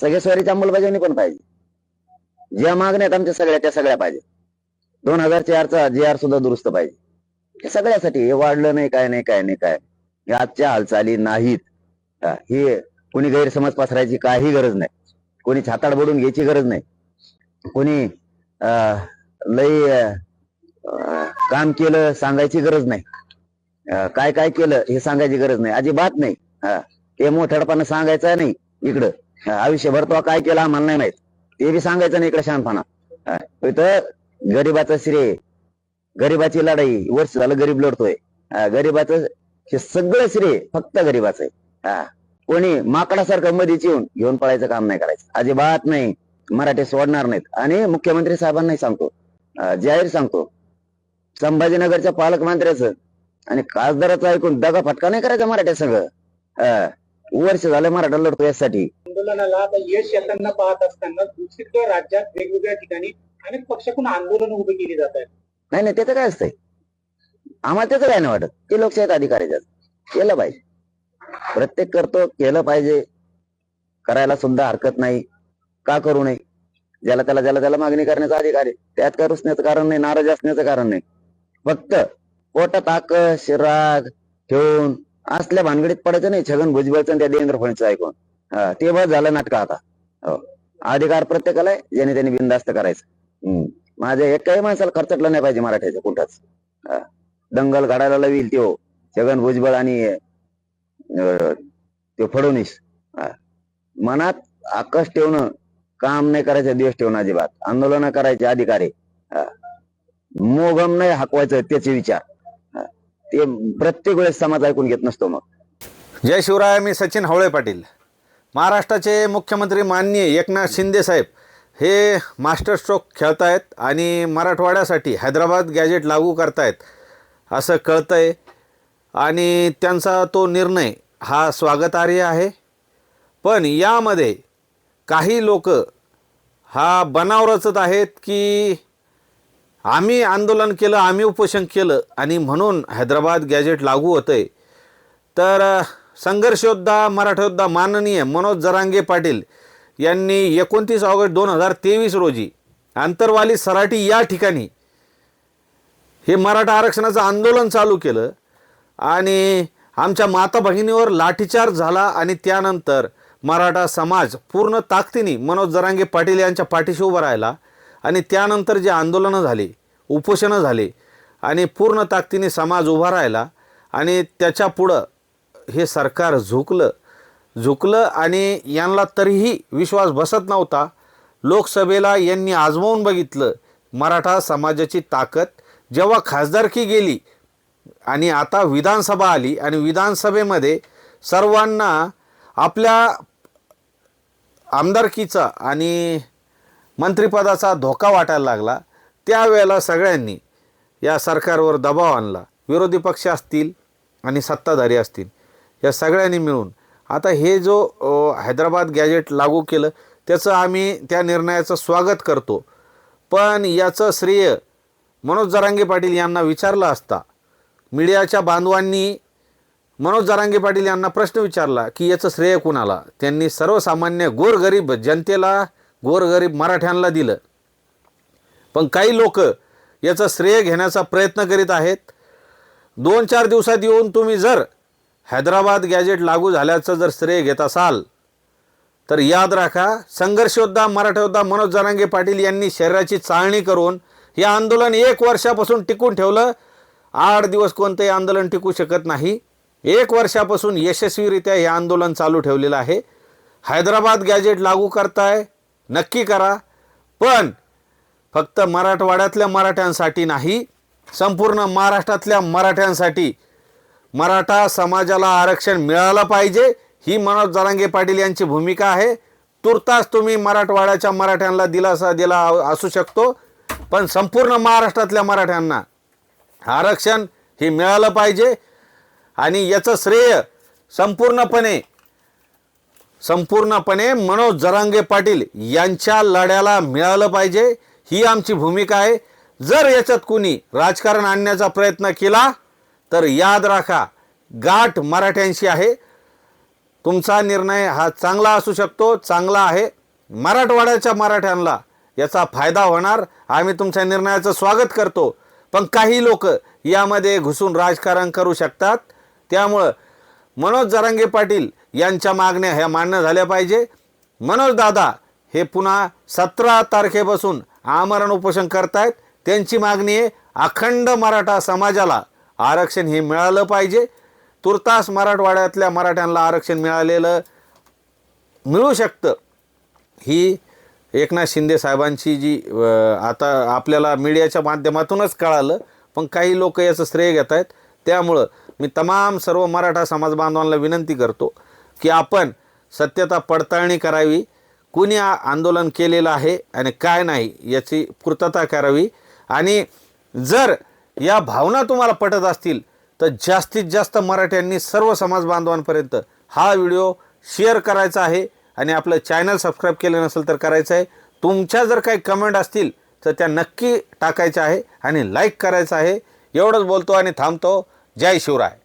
सगळ्या स्वारीची अंमलबजावणी पण पाहिजे. ज्या मागण्या आहेत आमच्या सगळ्या त्या सगळ्या पाहिजे. दोन हजार चारचा जी आर सुद्धा दुरुस्त पाहिजे. हे सगळ्यासाठी हे वाढलं नाही काय नाही काय नाही काय? आजच्या हालचाली नाहीत. हे कोणी गैरसमज पसरायची काही गरज नाही. कोणी छाताड बोडून घ्यायची गरज नाही. कोणी अं, लई काम केलं सांगायची गरज नाही. काय काय केलं हे सांगायची गरज नाही. अजिबात नाही. हा ते मोठ्यापणा सांगायचं नाही इकडं. आयुष्यभर तो काय केलं आम्हाला नाही माहीत. ते बी सांगायचं नाही इकडे शहाणपणा इथं गरीबाचं श्रेय गरीबाची लढाई वर्ष झालं गरीब लढतोय. गरीबाचं हे सगळं श्रेय फक्त गरीबाचं आहे. हा. कोणी माकडासारखं मधीच येऊन घेऊन पळायचं काम नाही करायचं. अजिबात नाही. मराठी सोडणार नाहीत. आणि मुख्यमंत्री साहेबांनाही सांगतो. जाहीर सांगतो. संभाजीनगरच्या पालकमंत्र्याचं आणि खासदाराचं ऐकून दगा फटका नाही करायचा मराठ्या सगळं वर्ष झालं मराठा लढतो यासाठी. आंदोलनाला आता यश येताना पाहत असताना दुसरीकडे राज्यात वेगवेगळ्या ठिकाणी अनेक पक्षाकडून आंदोलन उभे केली जात आहेत. नाही नाही त्याचं काय असतंय? आम्हाला त्याचं काय नाही वाटत. ते लोकशाहीत अधिकारी केलं पाहिजे. प्रत्येक करतो केलं पाहिजे. करायला सुद्धा हरकत नाही. का करू नये? ज्याला त्याला ज्याला त्याला मागणी करण्याचा अधिकार आहे. त्यात काय रुसण्याचं कारण नाही नाराज असण्याचं कारण नाही. फक्त पोटात आकश राग ठेवून असल्या भानगडीत पडायचं नाही. छगन भुजबळचं त्या देवेंद्र फडणवीस ऐकून. हा, ते बस झालं नाटक आता हो. अधिकार प्रत्येकाला आहे ज्याने त्याने बिनधास्त करायचं हम्म. माझ्या एकाही माणसाला खर्चटलं नाही पाहिजे मराठ्याचं कुठंच हा. दंगल घडायला लावील त्यो छगन भुजबळ आणि अं, त्यो फडणवीस हा. मनात आकश ठेवणं काम नाही करायचं दिवस ठेवणं अजिबात आंदोलन करायचे अधिकार आहे हा. मोगम नाही हाकवायचं त्याचे विचार हा. ते प्रत्येक वेळेस समाज ऐकून घेत नसतो मग जय शिवराय मी सचिन हवळे पाटील महाराष्ट्राचे मुख्यमंत्री माननीय एकनाथ शिंदे साहेब हे मास्टर स्ट्रोक खेळतायत आणि मराठवाड्यासाठी हैदराबाद गॅजेट लागू करतायत असं कळतं आहे आणि त्यांचा तो निर्णय हा स्वागतार्ह आहे. पण यामध्ये काही लोक हा बनाव रचत आहेत की आम्ही आंदोलन केलं आम्ही उपोषण केलं आणि म्हणून हैदराबाद गॅजेट लागू होतं आहे तर संघर्षयोद्धा संघर्ष माननीय मनोज जरांगे पाटील यांनी एकोणतीस ऑगस्ट दोन हजार तेवीस रोजी आंतरवाली सराटी या ठिकाणी हे मराठा आरक्षणाचं आंदोलन चालू केलं आणि आमच्या माता भगिनीवर लाठीचार्ज झाला आणि त्यानंतर मराठा समाज पूर्ण ताकदीने मनोज जरांगे पाटील यांच्या पाठीशी उभा राहिला आणि त्यानंतर जे आंदोलनं झाली उपोषणं झाली आणि पूर्ण ताकदीने समाज उभा राहिला आणि त्याच्या पुढं हे सरकार झुकलं झुकलं आणि यांना तरीही विश्वास बसत नव्हता. लोकसभेला यांनी आजमावून बघितलं मराठा समाजाची ताकद जेव्हा खासदारकी गेली आणि आता विधानसभा आली आणि विधानसभेमध्ये सर्वांना आपल्या आमदारकीचा आणि मंत्रिपदाचा धोका वाटायला लागला त्यावेळेला सगळ्यांनी या सरकारवर दबाव आणला. विरोधी पक्ष असतील आणि सत्ताधारी असतील. या सगळ्यांनी मिळून. आता हे जो हैदराबाद गॅजेट लागू केलं त्याचं आम्ही त्या निर्णयाचं स्वागत करतो. पण याचं श्रेय मनोज जरांगे पाटील यांना विचारलं असता मीडियाच्या बांधवांनी मनोज जरांगे पाटील यांना प्रश्न विचारला की याचं श्रेय कुणाला? त्यांनी सर्वसामान्य गोरगरीब जनतेला गोरगरीब मराठ्यांना दिलं. पण काही लोक याचं श्रेय घेण्याचा प्रयत्न करीत आहेत. दोन चार दिवसात येऊन तुम्ही जर हैदराबाद गॅजेट लागू झाल्याचं जर श्रेय घेत असाल तर याद राखा संघर्षयोद्धा मराठयोद्धा मनोज जरांगे पाटील यांनी शरीराची चाळणी करून हे आंदोलन एक वर्षापासून टिकून ठेवलं. आठ दिवस कोणतंही आंदोलन टिकू शकत नाही. एक वर्षापासून यशस्वीरित्या हे आंदोलन चालू ठेवलेलं आहे. हैदराबाद गॅजेट लागू करताय नक्की करा. पण फक्त मराठवाड्यातल्या मराठ्यांसाठी नाही संपूर्ण महाराष्ट्रातल्या मराठ्यांसाठी मराठा समाजाला आरक्षण मिळालं पाहिजे ही मनोज जरांगे पाटील यांची भूमिका आहे. तुर्तास तुम्ही मराठवाड्याच्या मराठ्यांना दिलासा दिला असू शकतो पण संपूर्ण महाराष्ट्रातल्या मराठ्यांना आरक्षण हे मिळालं पाहिजे आणि याचं श्रेय संपूर्णपणे संपूर्णपणे मनोज जरांगे पाटील यांच्या लढ्याला मिळालं पाहिजे ही आमची भूमिका आहे. जर याच्यात कुणी राजकारण आणण्याचा प्रयत्न केला तर याद राखा गाठ मराठ्यांशी आहे. तुमचा निर्णय हा चांगला असू शकतो चांगला आहे. मराठवाड्याच्या मराठ्यांना याचा फायदा होणार. आम्ही तुमच्या निर्णयाचं स्वागत करतो. पण काही लोक यामध्ये घुसून राजकारण करू शकतात. त्यामुळं मनोज जरांगे पाटील यांच्या मागण्या ह्या मान्य झाल्या पाहिजे. मनोज दादा हे पुन्हा सतरा तारखेपासून आमरण उपोषण करतायत. त्यांची मागणी आहे अखंड मराठा समाजाला आरक्षण हे मिळालं पाहिजे. तुर्तास मराठवाड्यातल्या मराठ्यांना आरक्षण मिळालेलं मिळू शकतं. ही एकनाथ शिंदे साहेबांची जी आता आपल्याला मीडियाच्या माध्यमातूनच कळालं पण काही लोक याचं श्रेय घेत आहेत. त्यामुळं मी तमाम सर्व मराठा समाज बांधवांना विनंती करतो की आपण सत्यता पडताळणी करावी कुणी आंदोलन केलेलं आहे आणि काय नाही याची पूर्तता करावी. आणि जर या भावना तुम्हाला पटत असतील तर जास्तीत जास्त मराठ्यांनी सर्व समाज बांधवांपर्यंत हा व्हिडिओ शेअर करायचा आहे आणि आपलं चॅनल सबस्क्राईब केलं नसेल तर करायचं आहे. तुमच्या जर काही कमेंट असतील तर त्या नक्की टाकायच्या आहे आणि लाईक करायचं आहे. एवढंच बोलतो आणि थांबतो. जय शिवराय.